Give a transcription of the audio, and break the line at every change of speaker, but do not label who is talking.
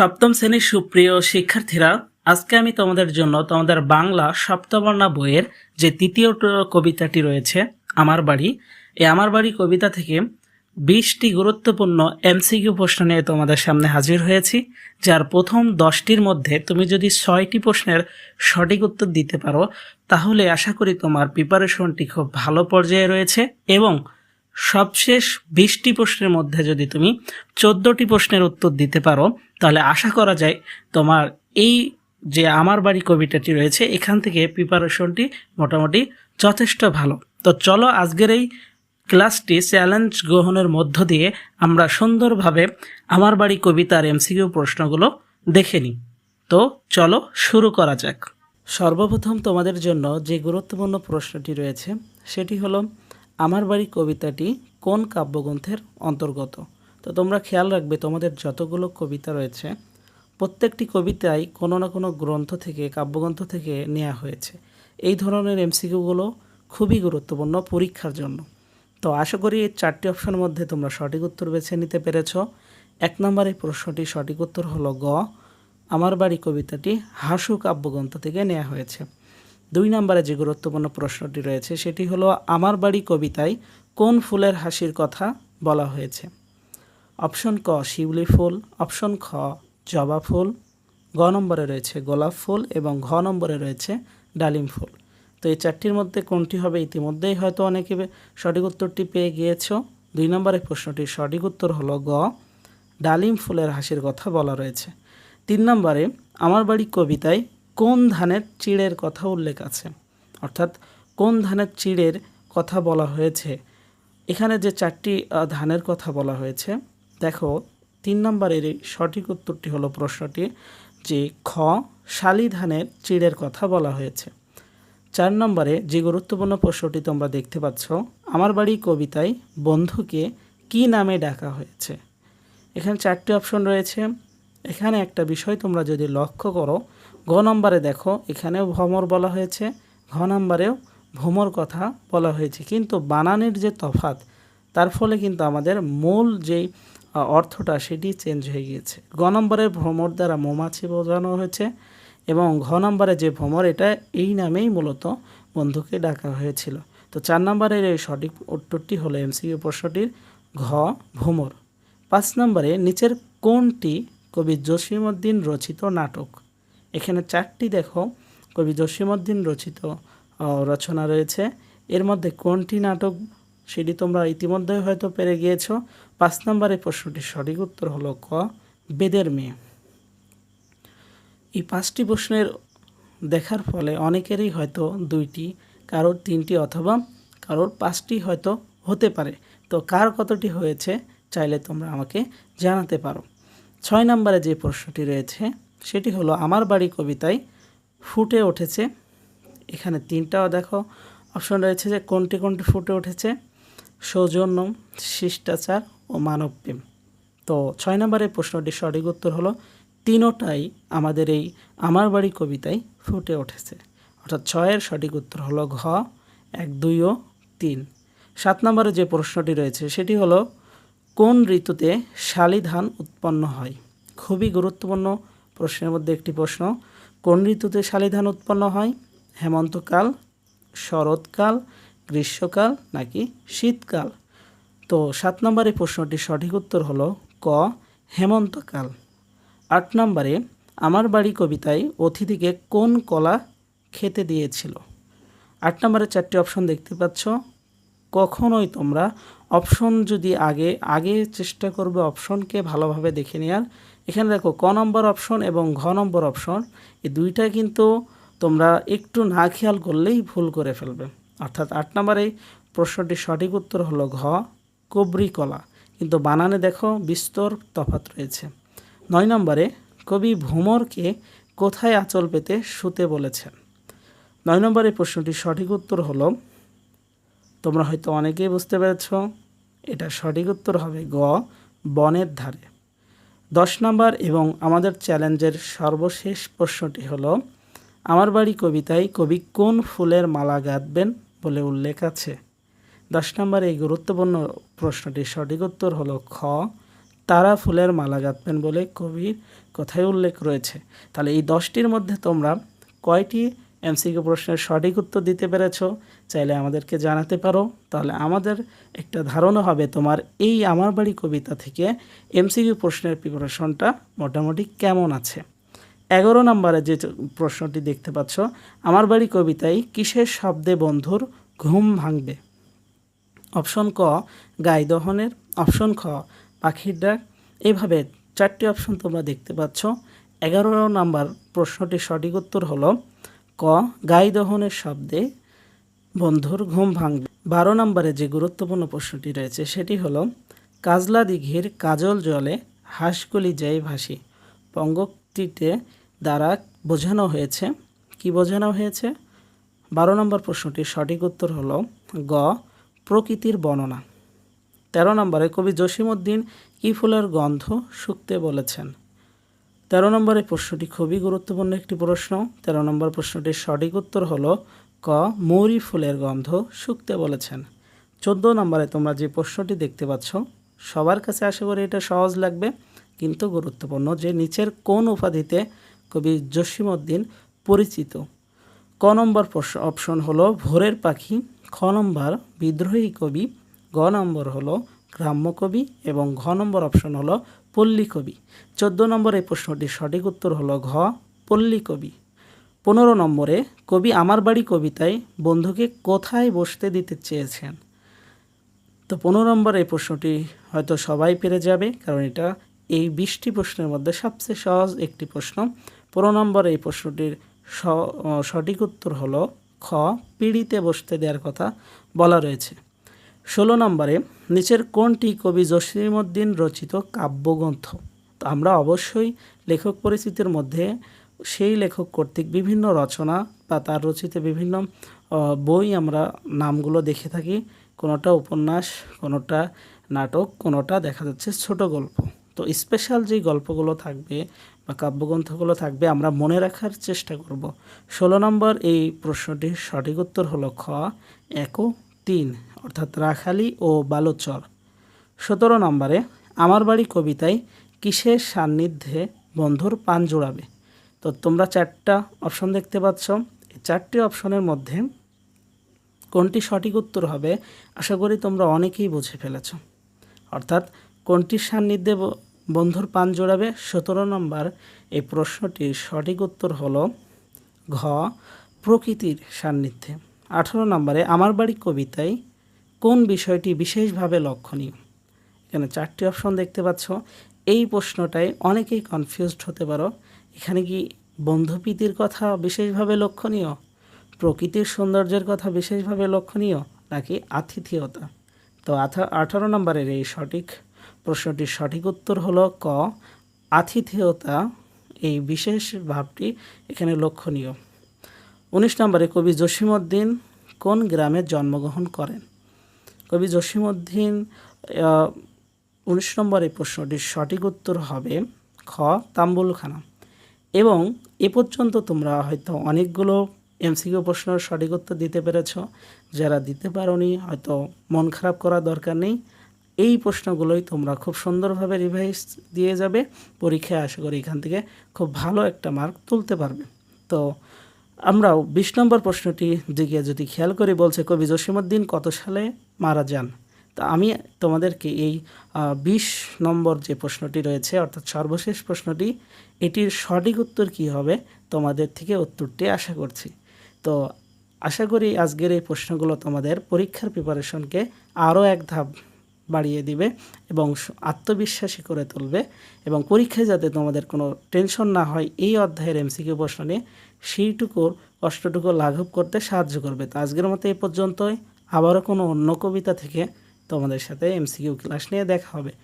সপ্তম শ্রেণির সুপ্রিয় শিক্ষার্থীরা, আজকে আমি তোমাদের জন্য তোমাদের বাংলা সপ্তবর্ণা বইয়ের যে তৃতীয় কবিতাটি রয়েছে, আমার বাড়ি, এই আমার বাড়ি কবিতা থেকে বিশটি গুরুত্বপূর্ণ এমসিকিউ প্রশ্ন নিয়ে তোমাদের সামনে হাজির হয়েছি, যার প্রথম দশটির মধ্যে তুমি যদি ছয়টি প্রশ্নের সঠিক উত্তর দিতে পারো, তাহলে আশা করি তোমার প্রিপারেশনটি খুব ভালো পর্যায়ে রয়েছে এবং সবশেষ বিশটি প্রশ্নের মধ্যে যদি তুমি চোদ্দটি প্রশ্নের উত্তর দিতে পারো তাহলে আশা করা যায় তোমার এই যে আমার বাড়ি কবিতাটি রয়েছে, এখান থেকে প্রিপারেশনটি মোটামুটি যথেষ্ট ভালো। তো চলো আজকের এই ক্লাসটি চ্যালেঞ্জ গ্রহণের মধ্য দিয়ে আমরা সুন্দরভাবে আমার বাড়ি কবিতার এমসিকিউ প্রশ্নগুলো দেখে নিই। তো চলো শুরু করা যাক। সর্বপ্রথম তোমাদের জন্য যে গুরুত্বপূর্ণ প্রশ্নটি রয়েছে, সেটি হলো, আমার বাড়ি কবিতাটি কোন কাব্যগ্রন্থের অন্তর্গত? তো তোমরা খেয়াল রাখবে, তোমাদের যতগুলো কবিতা রয়েছে, প্রত্যেকটি কবিতাই কোনো না কোনো গ্রন্থ থেকে, কাব্যগ্রন্থ থেকে নেওয়া হয়েছে। এই ধরনের এমসিকিউগুলো খুবই গুরুত্বপূর্ণ পরীক্ষার জন্য। তো আশা করি এই চারটি অপশনের মধ্যে তোমরা সঠিক উত্তর বেছে নিতে পেরেছ। এক নম্বরের প্রশ্নটি সঠিক উত্তর হলো গ। আমার বাড়ি কবিতাটি হাসু কাব্যগ্রন্থ থেকে নেওয়া হয়েছে। দুই নম্বরে যে গুরুত্বপূর্ণ প্রশ্নটি রয়েছে, সেটি হলো, আমার বাড়ি কবিতায় কোন ফুলের হাসির কথা বলা হয়েছে? অপশন ক, শিউলি ফুল। অপশন খ, জবা ফুল। গ নম্বরে রয়েছে গোলাপ ফুল এবং ঘ নম্বরে রয়েছে ডালিম ফুল। তো এই চারটির মধ্যে কোনটি হবে ইতিমধ্যেই হয়তো অনেকে সঠিক উত্তরটি পেয়ে গিয়েছ। দুই নম্বরের প্রশ্নটির সঠিক উত্তর হলো গ, ডালিম ফুলের হাসির কথা বলা রয়েছে। তিন নম্বরে, আমার বাড়ি কবিতায় কোন ধানের চিড়ের কথা উল্লেখ আছে? অর্থাৎ কোন ধানের চিড়ের কথা বলা হয়েছে? এখানে যে চারটি ধানের কথা বলা হয়েছে দেখো, তিন নম্বরের সঠিক উত্তরটি হলো প্রশ্নটি যে খ শালি ধানের চিড়ের কথা বলা হয়েছে। চার নম্বরে যে গুরুত্বপূর্ণ প্রশ্নটি তোমরা দেখতে পাচ্ছ, আমার বাড়ি কবিতায় বন্ধুকে কি নামে ডাকা হয়েছে? এখানে চারটি অপশন রয়েছে। এখানে একটা বিষয় তোমরা যদি লক্ষ্য করো, গ নম্বরে দেখো, এখানেও ভ্রমর বলা হয়েছে, ঘ নম্বরেও ভ্রমর কথা বলা হয়েছে। কিন্তু বানানের যে তফাত তার ফলে কিন্তু আমাদের মূল যেই অর্থটা সেটি চেঞ্জ হয়ে গিয়েছে। গ নম্বরে ভ্রমর দ্বারা মৌমাছি বোঝানো হয়েছে এবং ঘ নম্বরে যে ভ্রমর, এটা এই নামেই মূলত বন্ধুকে ডাকা হয়েছিল। তো চার নম্বরের এই সঠিক উত্তরটি হলো এমসিকিউ প্রশ্নটির ঘ ভ্রমর। পাঁচ নম্বরে নিচের কোনটি কবি জসিমউদ্দিন রচিত নাটক? এখানে চারটি দেখো, কবি জসিমউদ্দিন রচিত রচনা রয়েছে। এর মধ্যে কোনটি নাটক সেটি তোমরা ইতিমধ্যে হয়তো পেরে গিয়েছো। পাঁচ নম্বরের প্রশ্নটির সঠিক উত্তর হলো ক, বেদের মেয়ে। এই পাঁচটি প্রশ্নের দেখার ফলে অনেকেরই হয়তো দুইটি, কারোর তিনটি অথবা কারোর পাঁচটি হয়তো হতে পারে। তো কার কতটি হয়েছে চাইলে তোমরা আমাকে জানাতে পারো। ছয় নম্বরে যে প্রশ্নটি রয়েছে, সেটি হলো, আমার বাড়ি কবিতায় ফুটে উঠেছে। এখানে তিনটাও দেখো। অপশন রয়েছে যে, কোনটি কোনটি ফুটে উঠেছে? সৌজন্য, শিষ্টাচার ও মানবপ্রেম তো ছয় নম্বরের প্রশ্নটির সঠিক উত্তর হলো, তিনোটাই আমাদের এই আমার বাড়ি কবিতায় ফুটে উঠেছে। অর্থাৎ ছয়ের সঠিক উত্তর হলো ঘ, এক, দুই ও তিন। সাত নম্বরে যে প্রশ্নটি রয়েছে, সেটি হলো, কোন ঋতুতে শালি ধান উৎপন্ন হয়? খুবই গুরুত্বপূর্ণ প্রশ্নের মধ্যে একটি প্রশ্ন, কোন ঋতুতে শালি ধান উৎপন্ন হয়? হেমন্তকাল, শরৎকাল, গ্রীষ্মকাল নাকি শীতকাল? তো সাত নম্বরে প্রশ্নটির সঠিক উত্তর হলো ক, হেমন্তকাল। আট নম্বরে, আমার বাড়ি কবিতায় অতিথিকে কোন কলা খেতে দিয়েছিল? আট নম্বরে চারটি অপশন দেখতে পাচ্ছ। কখনোই তোমরা অপশন যদি আগে আগে চেষ্টা করবে অপশনকে ভালোভাবে দেখে নেওয়ার এখানে দেখো, ক নম্বর অপশন এবং ঘ নম্বর অপশন এই দুইটা কিন্তু তোমরা একটু না খেয়াল করলেই ভুল করে ফেলবে। অর্থাৎ আট নম্বরে প্রশ্নটির সঠিক উত্তর হলো ঘ কবরি কলা। কিন্তু বানানে দেখো বিস্তর তফাত রয়েছে। নয় নম্বরে, কবি ভ্রমরকে কোথায় আঁচল পেতে শুতে বলেছেন? নয় নম্বরের প্রশ্নটির সঠিক উত্তর হলো, তোমরা হয়তো অনেকেই বুঝতে পেরেছ, এটা সঠিক উত্তর হবে গ, বনের ধারে। দশ নম্বর এবং আমাদের চ্যালেঞ্জের সর্বশেষ প্রশ্নটি হলো, আমার বাড়ি কবিতায় কবি কোন ফুলের মালা গাঁথবেন বলে উল্লেখ আছে? দশ নম্বর এই গুরুত্বপূর্ণ প্রশ্নটির সঠিক উত্তর হলো খ। তারা ফুলের মালা গাঁথবেন বলে কবির কথায় উল্লেখ রয়েছে। তাহলে এই দশটির মধ্যে তোমরা কয়টি এমসিকিউ প্রশ্নের সঠিক উত্তর দিতে পেরেছ? চাইলে আমাদেরকে জানাতে পারো। তাহলে আমাদের একটা ধারণা হবে তোমার এই আমার বাড়ি কবিতা থেকে এমসিকিউ প্রশ্নের প্রিপারেশনটা মোটামুটি কেমন আছে? এগারো নম্বরে যে প্রশ্নটি দেখতে পাচ্ছ, আমার বাড়ি কবিতায় কিসের শব্দে বন্ধুর ঘুম ভাঙবে? অপশন ক, গাই দহনের। অপশন খ, পাখির ডাক। এভাবে চারটি অপশন তোমরা দেখতে পাচ্ছ। এগারো নাম্বার প্রশ্নটির সঠিক উত্তর হলো ক, গাই দহনের শব্দে বন্ধুর ঘুম ভাঙবে। বারো নম্বরে যে গুরুত্বপূর্ণ প্রশ্নটি রয়েছে সেটি হল কাজলা দিঘির কাজল জলে হাঁসগুলি যাই ভাসি। পঙ্গক্তিতে দ্বারা বোঝানো হয়েছে। কি বোঝানো হয়েছে? বারো নম্বর প্রশ্নটির সঠিক উত্তর হলো গ প্রকৃতির বর্ণনা। তেরো নম্বরে কবি জসিমউদ্দিন কি ফুলের গন্ধ শুকতে বলেছেন? তেরো নম্বরের প্রশ্নটি খুবই গুরুত্বপূর্ণ একটি প্রশ্ন। তেরো নম্বর প্রশ্নটির সঠিক উত্তর হল ক, মৌরি ফুলের গন্ধ শুকতে বলেছেন। চোদ্দ নম্বরে তোমরা যে প্রশ্নটি দেখতে পাচ্ছ, সবার কাছে আশা করি এটা সহজ লাগবে, কিন্তু গুরুত্বপূর্ণ যে নিচের কোন উপাধিতে কবি জসিমউদ্দিন পরিচিত। ক নম্বর প্রশ্ন, অপশন হলো ভোরের পাখি খ নম্বর, বিদ্রোহী কবি। গ নম্বর হলো গ্রাম্য কবি এবং ঘ নম্বর অপশন হলো পল্লী কবি। চোদ্দ নম্বর এই প্রশ্নটির সঠিক উত্তর হলো ঘ, পল্লী কবি। পনেরো নম্বরে, কবি আমার বাড়ি কবিতায় বন্ধুকে কোথায় বসতে দিতে চেয়েছেন? তো পনেরো নম্বর এই প্রশ্নটি হয়তো সবাই পেরে যাবে, কারণ এটা এই বিশটি প্রশ্নের মধ্যে সবচেয়ে সহজ একটি প্রশ্ন। পনেরো নম্বর এই প্রশ্নটির সঠিক উত্তর হলো খ, পিড়িতে বসতে দেওয়ার কথা বলা রয়েছে। ষোলো নম্বরে, নিচের কোনটি কবি জসিমউদ্দিন রচিত কাব্যগ্রন্থ? তো আমরা অবশ্যই লেখক পরিচিতির মধ্যে সেই লেখক কর্তৃক বিভিন্ন রচনা বা তার রচিত বিভিন্ন বই আমরা নামগুলো দেখে থাকি। কোনোটা উপন্যাস, কোনোটা নাটক, কোনোটা দেখা যাচ্ছে ছোট গল্প। তো স্পেশাল যেই গল্পগুলো থাকবে বা কাব্যগ্রন্থগুলো থাকবে, আমরা মনে রাখার চেষ্টা করব। ষোলো নম্বর এই প্রশ্নটির সঠিক উত্তর হলো খ, এক তিন, অর্থাৎ রাখালি ও বালুচর। সতেরো নম্বরে, আমার বাড়ি কবিতায় কিসের সান্নিধ্যে বন্ধুর পান জোড়াবে? তো তোমরা চারটা অপশন দেখতে পাচ্ছ। এই চারটি অপশনের মধ্যে কোনটি সঠিক উত্তর হবে, আশা করি তোমরা অনেকেই বুঝে ফেলেছ। অর্থাৎ কোনটির সান্নিধ্যে বন্ধুর পান জোড়াবে সতেরো নম্বর। এই প্রশ্নটির সঠিক উত্তর হলো ঘ, প্রকৃতির সান্নিধ্যে। আঠারো নম্বরে, আমার বাড়ি কবিতায় কোন বিষয়টি বিশেষভাবে লক্ষণীয়? এখানে চারটি অপশন দেখতে পাচ্ছ। এই প্রশ্নটায় অনেকেই কনফিউজড হতে পারো। এখানে কি বন্ধুপ্রীতির কথা বিশেষভাবে লক্ষণীয়? প্রকৃতির সৌন্দর্যের কথা বিশেষভাবে লক্ষণীয়? নাকি আতিথেয়তা? তো আঠা আঠারো নম্বরের এই সঠিক প্রশ্নটির সঠিক উত্তর হলো ক। আতিথেয়তা, এই বিশেষ ভাবটি এখানে লক্ষণীয়। উনিশ নম্বরে কবি জসিমউদ্দিন কোন গ্রামে জন্মগ্রহণ করেন? কবি জসিমউদ্দিন উনিশ নম্বর প্রশ্নটির সঠিক উত্তর হবে খ, তাম্বুলখানা। এবং এ পর্যন্ত তোমরা হয়তো অনেকগুলো এমসিকিউ প্রশ্নের সঠিক উত্তর দিতে পেরেছ। যারা দিতে পারোনি, হয়তো মন খারাপ করার দরকার নেই। এই প্রশ্নগুলোই তোমরা খুব সুন্দরভাবে রিভাইজ দিয়ে যাবে। পরীক্ষায় আশা করি এখান থেকে খুব ভালো একটা মার্ক তুলতে পারবে। তো আমরাও বিশ নম্বর প্রশ্নটি দিকে যদি খেয়াল করি বলছে, কবি জসিমউদ্দিন কত সালে মারা যান? তা আমি তোমাদেরকে এই বিশ নম্বর যে প্রশ্নটি রয়েছে, অর্থাৎ সর্বশেষ প্রশ্নটি, এটির সঠিক উত্তর কি হবে তোমাদের থেকে উত্তরটি আশা করছি। তো আশা করি আজকের এই প্রশ্নগুলো তোমাদের পরীক্ষার প্রিপারেশনকে আরও এক ধাপ বাড়িয়ে দিবে এবং আত্মবিশ্বাসী করে তুলবে এবং পরীক্ষায় যাতে তোমাদের কোনো টেনশন না হয়, এই অধ্যায়ের এমসিকিউ প্রশ্ন নিয়ে সেইটুকুর কষ্টটুকু লাঘব করতে সাহায্য করবে। তো আজকের মতো এ পর্যন্তই। আবারও কোনো অন্য কবিতা থেকে তোমাদের সাথে এমসিকিউ ক্লাস নিয়ে দেখা হবে।